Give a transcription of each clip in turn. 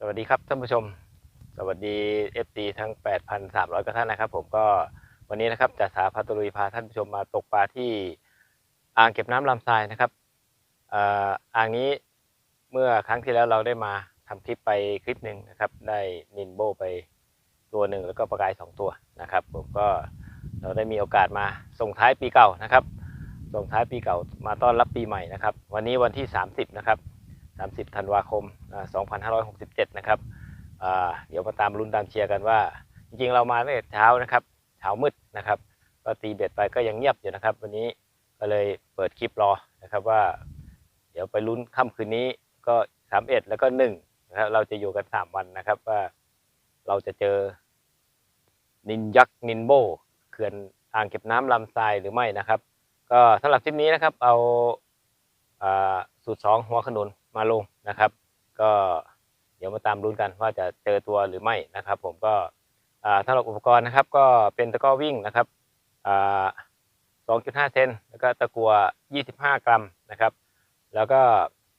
สวัสดีครับท่านผู้ชม สวัสดี FD ทั้ง 8,300กว่าท่านนะครับ ผมก็วันนี้นะครับจะสาพัตลุยพาท่านผู้ชมมาตกปลาที่อ่างเก็บน้ำลำทรายนะครับอ่ออ่างนี้เมื่อครั้งที่แล้วเราได้มาทำคลิปไปคลิปหนึ่งนะครับ ได้นินโบไปตัวหนึ่งแล้วก็ปลากายสองตัวนะครับ ผมก็เราได้มีโอกาสมาส่งท้ายปีเก่านะครับ ส่งท้ายปีเก่ามาต้อนรับปีใหม่นะครับ วันนี้วันที่ 30 นะครับ 30 ธันวาคมอ่า2567 นะครับเดี๋ยวมาตามลุ้นตามเชียร์กันว่า จริงๆ เรามาตั้งแต่เช้านะครับ เช้ามืดนะครับ ก็ตีเบ็ดไปก็ยังเงียบอยู่นะครับ วันนี้ก็เลยเปิดคลิปรอนะครับว่า เดี๋ยวไปลุ้นค่ำคืนนี้ก็ 31 แล้วก็1นะครับเราจะอยู่กัน 3 วันนะครับว่าเราจะเจอนินยักษ์นินโบเขื่อนอ่างเก็บน้ำลำทรายหรือไม่นะครับ ก็สำหรับคลิปนี้นะครับเอาอาสูตรสองหัวขนุน มาลงนะครับ ก็เดี๋ยวมาตามลุ้นกันว่าจะเจอตัวหรือไม่นะครับ ผมก็อ่าสำหรับอุปกรณ์นะครับ ก็เป็นตะกร้อวิ่งนะครับอ่า2.5 เซนแล้วก็ตะกัว 25 กรัมนะครับ แล้วก็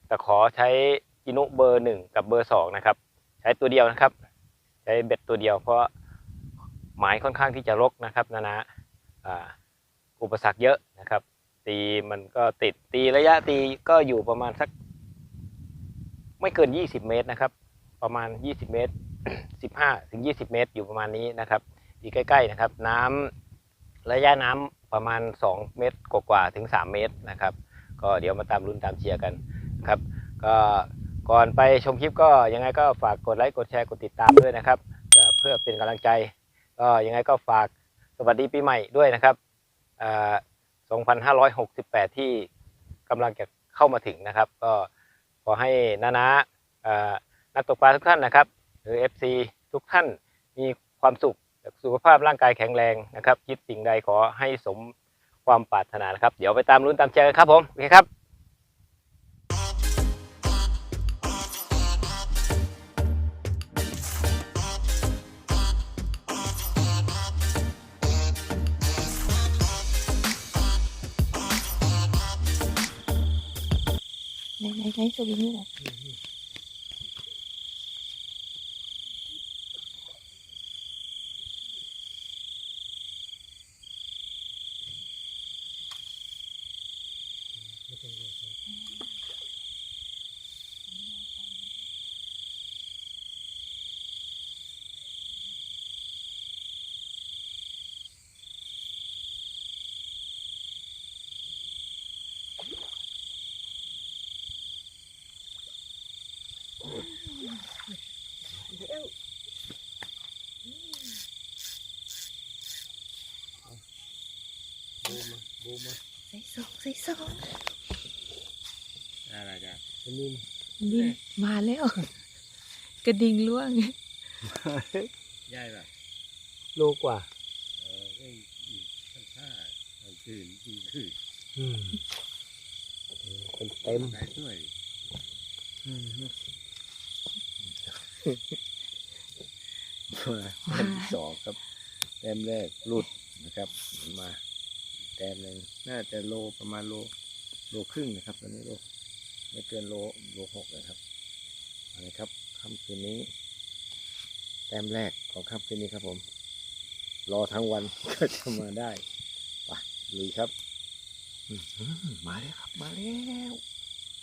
ตะขอใช้จินุเบอร์หนึ่งกับเบอร์สองนะครับ ใช้ตัวเดียวนะครับ ใช้เบ็ดตัวเดียวเพราะหมายค่อนข้างที่จะรกนะครับนะนะอ่าอุปสรรคเยอะนะครับ ตีมันก็ติดตีระยะตีก็อยู่ประมาณสัก ไม่เกิน 20 เมตรนะครับ ประมาณ 20 เมตร 15 ถึง 20 เมตร อยู่ประมาณนี้นะครับอยู่ใกล้ๆนะครับ น้ำระยะน้ำประมาณ 2 เมตรกว่าๆถึง 3 เมตรนะครับ ก็เดี๋ยวมาตามรุ่นตามเชียร์กันนะครับก็ก่อนไปชมคลิปก็ยังไงก็ฝากกดไลค์กดแชร์กดติดตามด้วยนะครับ เพื่อเป็นกำลังใจ ก็ยังไงก็ฝากสวัสดีปีใหม่ด้วยนะครับ 2,568 ที่กำลังจะเข้ามาถึงนะครับ ก็ อให้นานาอ่านักตกปลาทุกท่านนะครับ หรือ FC ทุกท่านมีความสุขสุขภาพร่างกายแข็งแรงนะครับ คิดสิ่งใดขอให้สมความปรารถนานะครับ เดี๋ยวไปตามลุ้นตามเชียร์กันครับผม โอเคครับ ไหนไหนไหนสวิงนี่แหละ ใส่ สองใส่สองอะไรจ้ะดินมาแล้ว กระดิ่งล่วงย่ายป่ะโลกว่าเออเอ้ยอีกข้างข้าเอาคืนอีกคืนเป็นเต็มไหนด้วยว้าแต้มที่สองครับแต้มแรกหลุดนะครับมา แต้มหนึ่งน่าจะโลประมาณโลโลครึ่งนะครับตอนนี้โลไม่เกินโลโลหกนะครับเอะไรครับค่ำคืนนี้ แต้มแรกของค่ำคืนนี้ครับผม รอทั้งวันก็จะมาได้ไปลุยครับอื้อหือมาแล้วครับมาแล้ว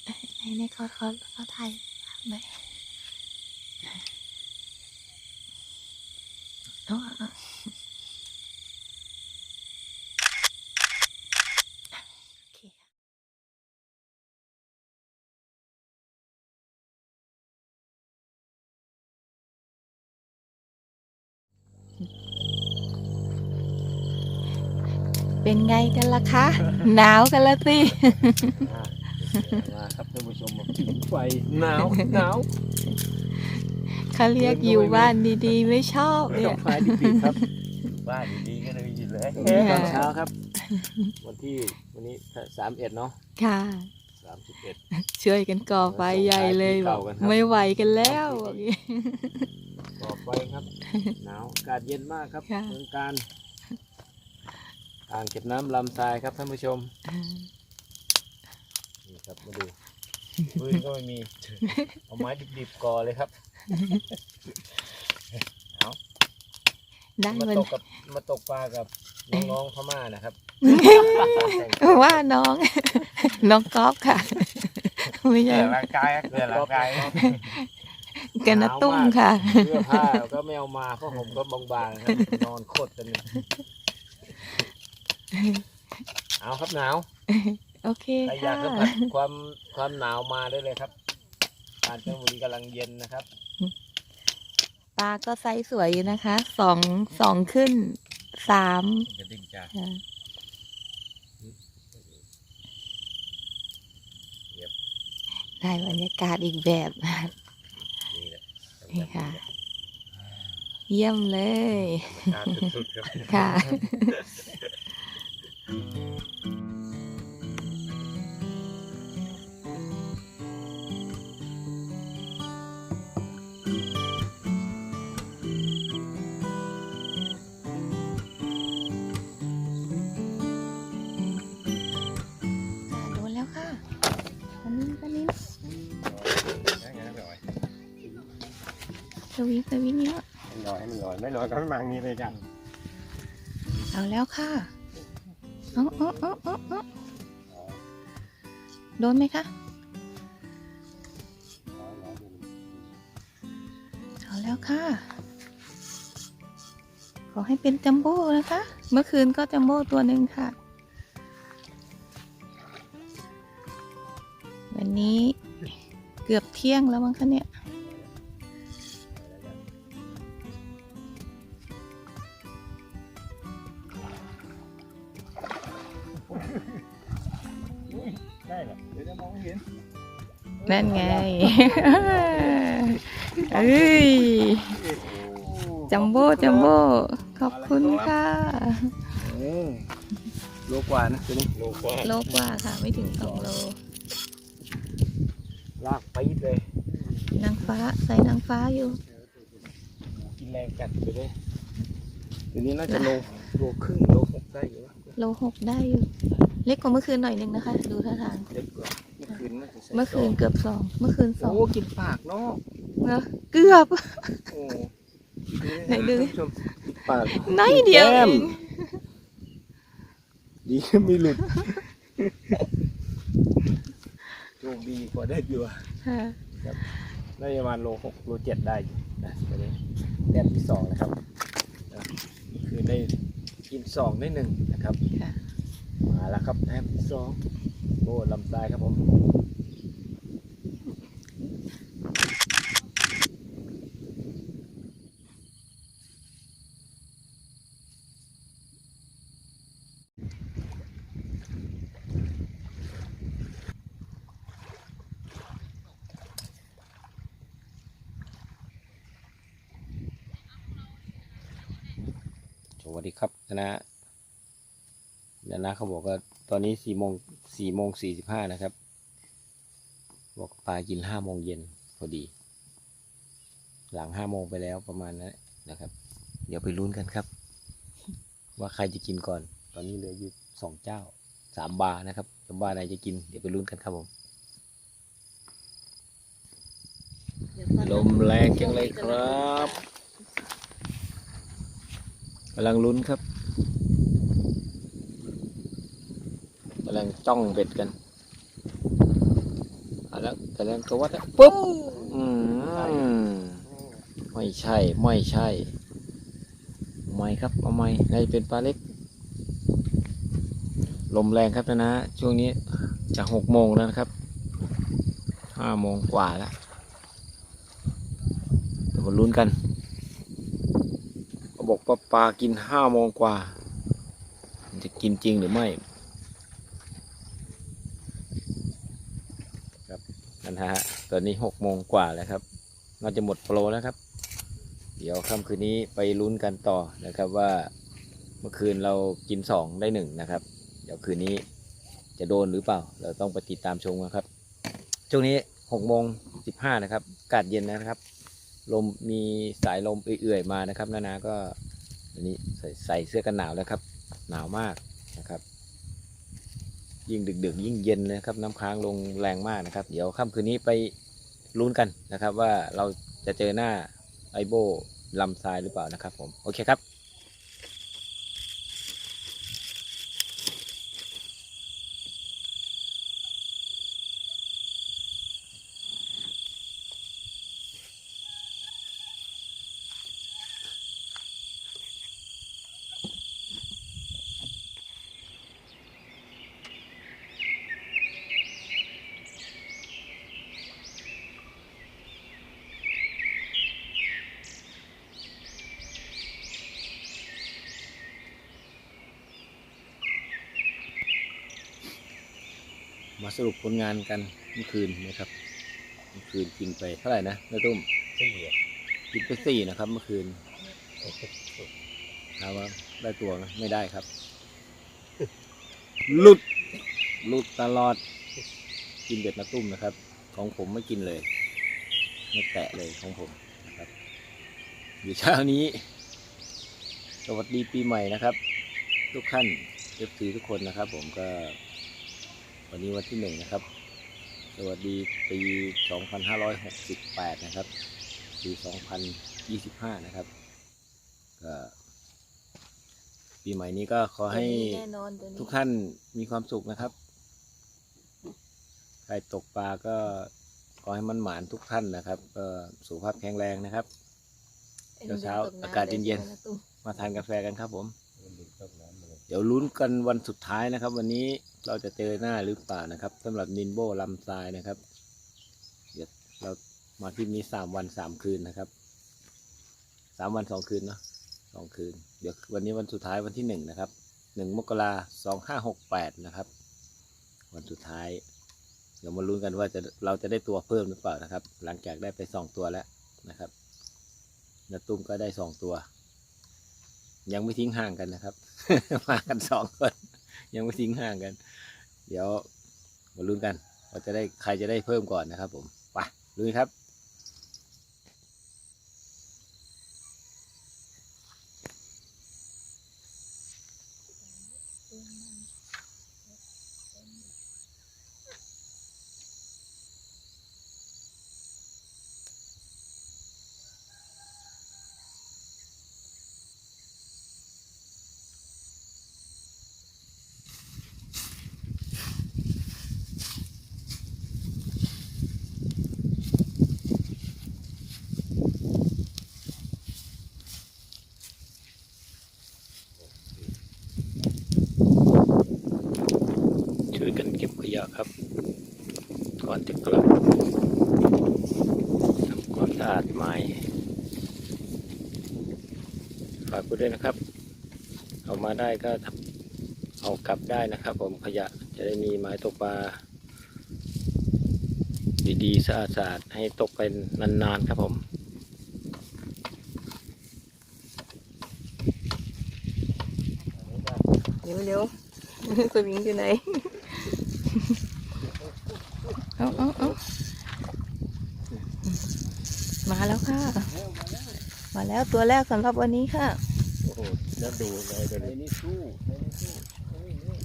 ไหนไหนเขาเขาเขาถ่ายไหนเอาเอาเอาโอเคค่ะ เป็นไงกันล่ะคะ หนาวกันละสิ มาครับท่านผู้ชมมาผิงไฟหนาวหนาวเขาเรียกอยู่บ้านดีๆ ไม่ชอบเนี่ยไฟดีๆครับ บ้านดีๆก็เลยอยู่เลยเนี่ยตอนเช้าครับ วันที่วันนี้สามเอ็ดเนาะค่ะ สามสิบเอ็ด ช่วยกันก่อไฟใหญ่เลยส่งท้ายปีบอเก่ากกันครับไม่ไหวกันแล้วบอกงี้ต่อไปครับ หนาวอากาศเย็นมากครับค่ะ เมืองการ อ่างเก็บน้ำลำทรายครับท่านผู้ชมอ่านี่ครับมาดูปืนก็ไม่มี เอาไม้ดิบๆก่อเลยครับเอาได้มามันตกกับมาตกปลากับน้องๆพม่านะครับว่าน้อง น้องก๊อฟค่ะไม่ใช่ร่างกายเกินร่างกายกันนะตุ้มค่ะเสื้อผ้าก็ไม่เอามาเพราะผมก็บางๆครับนอนโคตรกัน เลยเอาครับหนาว โอเคใครอยาค่ะกสัมผัสความความหนาวมาได้เลยครับกาญจนบุรีกำลังเย็นนะครับ ปลาก็ไซส์สวยอยู่นะคะสองสองขึ้นสามจะดิ้งจ้าค่ะได้บรรยากาศอีกแบบ นี่แหละนี่ค่ะ เยี่ยมเลยการสุดๆครับค่ะ สวิงสวิงเนี้ยลอยให้มันลอยไม่ลอยก็ไม่มางี้เลยจ้ะเอาแล้วค่ะ เอาเอาเอาเอาเอาโดนไหมคะ เอาแล้วค่ะ ขอให้เป็นจัมโบ้นะคะ เมื่อคืนก็จัมโบ้ตัวหนึ่งค่ะ วันนี้เกือบเที่ยงแล้วมั้งคะเนี่ย นั่นไงเอ้ยจัมโบ้จัมโบ้ขอบคุณค่ะเออโลกว่านะตัวนี้โลกว่าโลกว่าค่ะไม่ถึงสองโลลากปี๊ดเลยนางฟ้าใส่นางฟ้าอยู่กินแรงจัดไปเลยตัวนี้น่าจะโลโลครึ่งโลหกได้อยู่วะโลหกได้อยู่ เล็กกว่าเมื่อคืนหน่อยหนึ่งนะคะ ดูท่าทางเล็กกว่าเมื่อคื นน่าจะใส่เมื่อคืนเกือบสองเมื่อคืนสองโอ้กินปากเนาะเนอะเกือบ โอ้ไหนดูดิ ท่านผู้ชมปาก น้อยเดียวแก้เอมงดีไม่หลุดโชคดีกว่าได้อยู่อะค่ะน่าจะประมาณโลหกโลเจ็ดได้อยู่นะตัวนี้แต้มที่สองนะครับนะคือได้กินสองได้หนึ่งนะครับ ค่ะมาแล้วครับแต้มที่สอง โอ้ลำทรายครับผมสวัสดีครับนะนะนะเขาบอกว่าตอนนี้สี่โมง สี่โมงสี่สิบห้านะครับ บอกปลากินห้าโมงเย็นพอดี หลังห้าโมงไปแล้วประมาณนั้นนะครับ เดี๋ยวไปลุ้นกันครับ ว่าใครจะกินก่อน ตอนนี้เหลืออยู่สองเจ้าสามบาร์นะครับจะบาร์ไหนจะกิน เดี๋ยวไปลุ้นกันครับผมลมแรงจังเลยครับกำลังลุ้นครับกำ ลังจ้องเบ็ดกันเอาแล้วกำลังกระวัดปุ๊บอืมไม่ใช่ ไม่ใช่ ไม่ครับเอาไม่น่าจะเป็นปลาเล็ก ลมแรงครับนะนะ ช่วงนี้จะหกโมงแล้วนะครับห้าโมงกว่าแล้วเดี๋ยวมาลุ้นกันบอกว่าปลากินห้าโมงกว่า จะกินจริงหรือไม่ ครับนั่นฮะ ต อนนี้หกโมงกว่าแล้วครับน่าจะหมดโปรแล้วครับ เดี๋ยวค่ำคืนนี้ไปลุ้นกันต่อนะครับว่าเมื่อคืนเรากินสองได้หนึ่งนะครับ เดี๋ยวคืนนี้จะโดนหรือเปล่า เราต้องไปติดตามชมกันครับ ช่วงนี้หกโมงสิบห้านะครับอากาศเย็นนะครับ ลมมีสายลมเอื่อยๆมานะครับ นานาก็อันนี้ใส่ใส่เสื้อกันหนาวแล้วครับ หนาวมากนะครับ ยิ่งดึกๆ ยิ่งเย็นนะครับ น้ำค้างลงแรงมากนะครับ เดี๋ยวค่ำคืนนี้ไป ลุ้นกันนะครับว่าเราจะเจอหน้าไอโบลำทรายหรือเปล่านะครับผม โอเคครับ มาสรุปผลงานกันเมื่อคืนนะครับ เมื่อคืนกินไปเท่าไหร่นะน้าตุ้มสี่กินไปสี่นะครับ เมื่อคืนถามว่าได้ตัวไหมไม่ได้ครับ หลุด หลุดตลอด กินเบ็ดน้าตุ้มนะครับ ของผมไม่กินเลย ไม่แตะเลยของผมนะครับ อยู่เช้านี้ สวัสดีปีใหม่นะครับ ทุกท่านเอฟซีทุกคนนะครับ ผมก็ วันนี้วันที่หนึ่งนะครับ สวัสดีปี 2568 นะครับ ปี 2025 นะครับก็ปีใหม่นี้ก็ขอให้แน่นอนตัวนี้ทุกท่านมีความสุขนะครับ ใครตกปลาก็ขอให้มันหมานทุกท่านนะครับก็สุขภาพแข็งแรงนะครับ เช้าๆอากาศเย็น ๆ มาทานกาแฟกันครับผม เดี๋ยวลุ้นกันวันสุดท้ายนะครับ วันนี้เราจะเจอหน้าหรือเปล่านะครับสำหรับนินโบลำทรายนะครับ เดี๋ยวเรามาที่นี้สามวันสามคืนนะครับสามวันสองคืนเนาะสองคืน เดี๋ยววันนี้วันสุดท้ายวันที่หนึ่งนะครับหนึ่งมกราสองห้าหกแปดนะครับ วันสุดท้าย เดี๋ยวมาลุ้นกันว่าจะเราจะได้ตัวเพิ่มหรือเปล่านะครับ หลังจากได้ไปสองตัวแล้วนะครับนาตุ้มก็ได้สองตัว ยังไม่ทิ้งห่างกันนะครับ มากันสองคน ยังไม่ทิ้งห่างกัน เดี๋ยวมาลุ้นกันว่าจะได้ใครจะได้เพิ่มก่อนนะครับ ผมไปลุยครับ วยกันเก็บขยะครับ ก่อนจะกลับทำความสะอาดใหม่ฝากคุณด้วยนะครับ เอามาได้ก็เอากลับได้นะครับ ผมขยะจะได้มีไม้ตกปลาดีๆสะอาดๆให้ตกไปนานๆครับผมเดี๋ยวเดี๋ยวสวิงอยู่ไหน เอาเอาเอา มาแล้วค่ะ มาแล้วตัวแรกสำหรับวันนี้ค่ะโอ้โหจะดูเลยตัวในนี้นี้สู้ในนี้สู้นี่นี่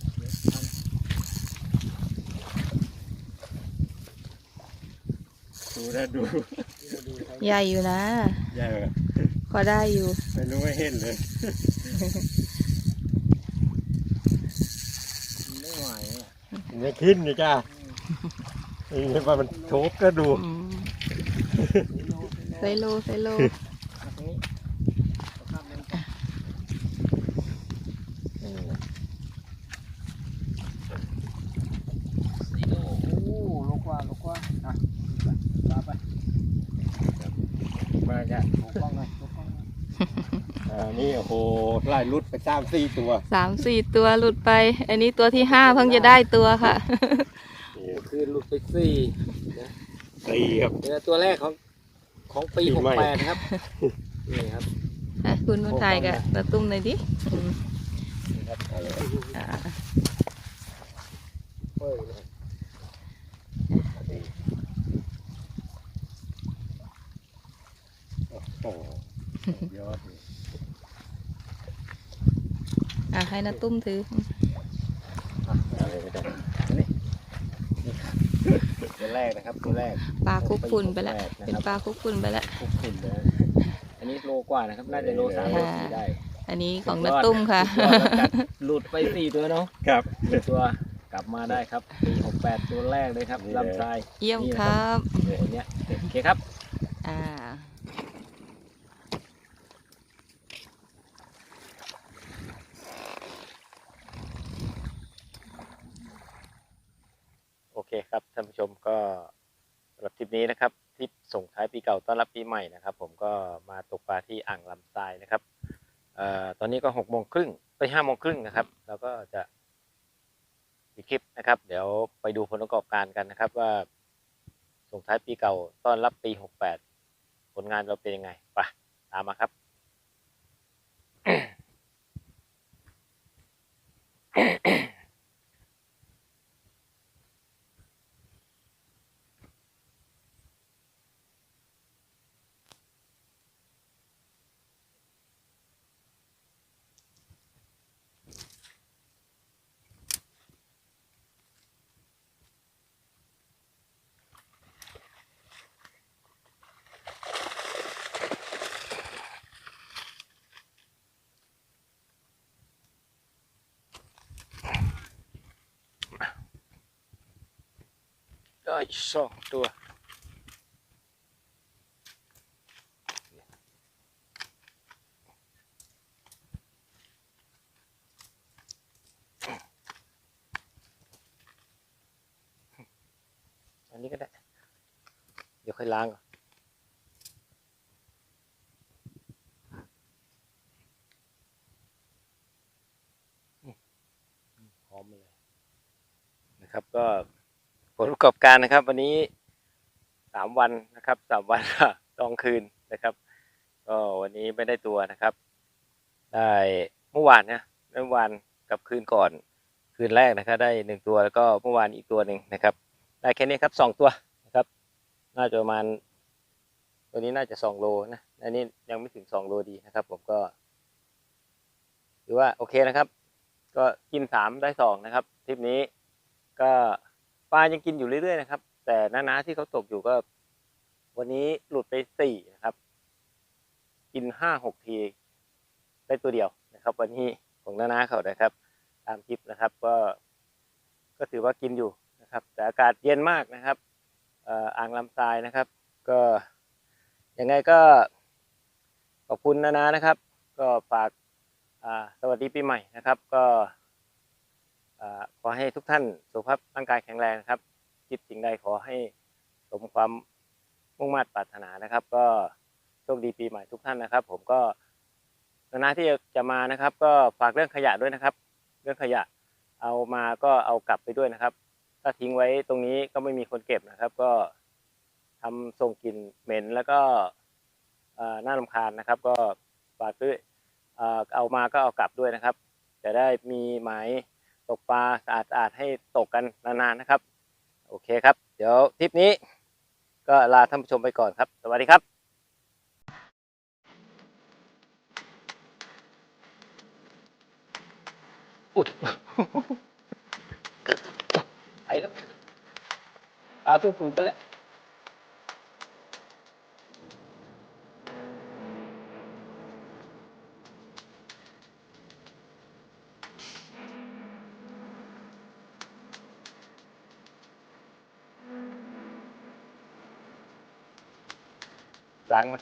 ดูนะดู ใหญ่อยู่นะ ใหญ่เลยพอได้อยู่ ไม่รู้ไม่เห็นเลยไม่ไหวอะไม่ขึ้นนี่จ้าเองว่ามันโชกก็ดูอืม ไซโลไซโลมาตรงนี้เอาข้ามเลนไปนี่นะสี่โลโอ้โลกว่าโลกว่าอะไปลาไปมาจ้ะโลกล้องหน่อยโลกล้องหน่อยอ่านี่โอ้โหไล่รุดไปสามสี่ตัวสามสี่ตัวหลุดไป อันนี้ตัวที่ห้าเพิ่งจะได้ตัวค่ะคือหลุดไปสี่สี่ครับเนี่ยตัวแรกของ ของปีปีหกใหม่ แปดครับนี่ครับอะคุณมาถ่ายกับตาตุ้มหน่อยดิอืมนี่ครับเอาเลยอ่าเฮ้ยเลยโอ้โหยอดเลยอะให้นาตุ้มถือ อะเอาเลยไม่ได้ ตัวแรกนะครับตัวแรกปลาคุกฝุ่นไปแล้วแรกนะเป็นครับปลาคุกฝุ่นไปแล้วคุกฝุ่นเลยอันนี้โลกว่านะครับ น่าจะโลสามโลสี่ได้ อันนี้ของนาตุ้มค่ะสุดยอดแล้วกัดหลุดไปสี่ตัวเนาะครับสี่ตัวกลับมาได้ครับปีหกแปดตัวแรกเลยครับนี่เลยลำทรายเยี่ยมครับตัวเนี้ยโอเคครับ อ่า โอ เคครับท่านผู้ชมก็สำหรับทริปนี้นะครับทริปส่งท้ายปีเก่าต้อนรับปีใหม่นะครับ ผมก็มาตกปลาที่อ่างลำทรายนะครับเอ่อตอนนี้ก็หกโมงครึ่งไปห้าโมงครึ่งนะครับเราก็จะปิดคลิปนะครับ เดี๋ยวไปดูผลประกอบการกันนะครับ ว่าส่งท้ายปีเก่าต้อนรับปีหกแปดผลงานเราเป็นยังไงไปตามมาครับ ได้สองตัวอันนี้ก็ได้ เดี๋ยวค่อยล้างก่อนอืมพร้อมเลยนะครับก็ ผล ประกอบการนะครับ วันนี้สามวันนะครับสามวันสองคืนนะครับก็วันนี้ไม่ได้ตัวนะครับ ได้เมื่อวานนะเมื่อวานกับคืนก่อนคืนแรกนะครับ ได้หนึ่งตัวแล้วก็เมื่อวานอีกตัวหนึ่งนะครับ ได้แค่นี้ครับสองตัวนะครับ น่าจะประมาณตัวนี้น่าจะสองโลนะอันนี้ยังไม่ถึงสองโลดีนะครับ ผมก็ถือว่าโอเคนะครับ ก็กินสามได้สองนะครับทริปนี้ก็ ปลายังกินอยู่เรื่อยๆนะครับ แต่น้าๆที่เขาตกอยู่ก็ วันนี้หลุดไปสี่นะครับ กินห้าหกทีได้ตัวเดียวนะครับ วันนี้ของน้าๆเขานะครับ ตามคลิปนะครับ ก็ ก็ถือว่ากินอยู่นะครับ แต่อากาศเย็นมากนะครับอ่างลำทรายนะครับ ก็ยังไงก็ขอบคุณนานานะครับ ก็ฝากสวัสดีปีใหม่นะครับ ก็ ทุกท่านสุขภาพร่างกายแข็งแรงนะครับ คิดสิ่งใดขอให้สมความมุ่งมั่นปรารถนานะครับ ก็โชคดีปีใหม่ทุกท่านนะครับ ผมก็นานาที่จะมานะครับ ก็ฝากเรื่องขยะด้วยนะครับ เรื่องขยะเอามาก็เอากลับไปด้วยนะครับ ถ้าทิ้งไว้ตรงนี้ก็ไม่มีคนเก็บนะครับ ก็ทำส่งกลิ่นเหม็นแล้วก็น่ารำคาญนะครับ ก็ฝากด้วยเอ่อเอามาก็เอากลับด้วยนะครับ จะได้มีหมาย ตกปลาสะอาดสะอาดให้ตกกันนานๆนะครับ โอเคครับ เดี๋ยวทริปนี้ก็ลาท่านผู้ชมไปก่อนครับ สวัสดีครับอุดไปแล้วปลาตัวฝูงไปแล้ว ล้างมัน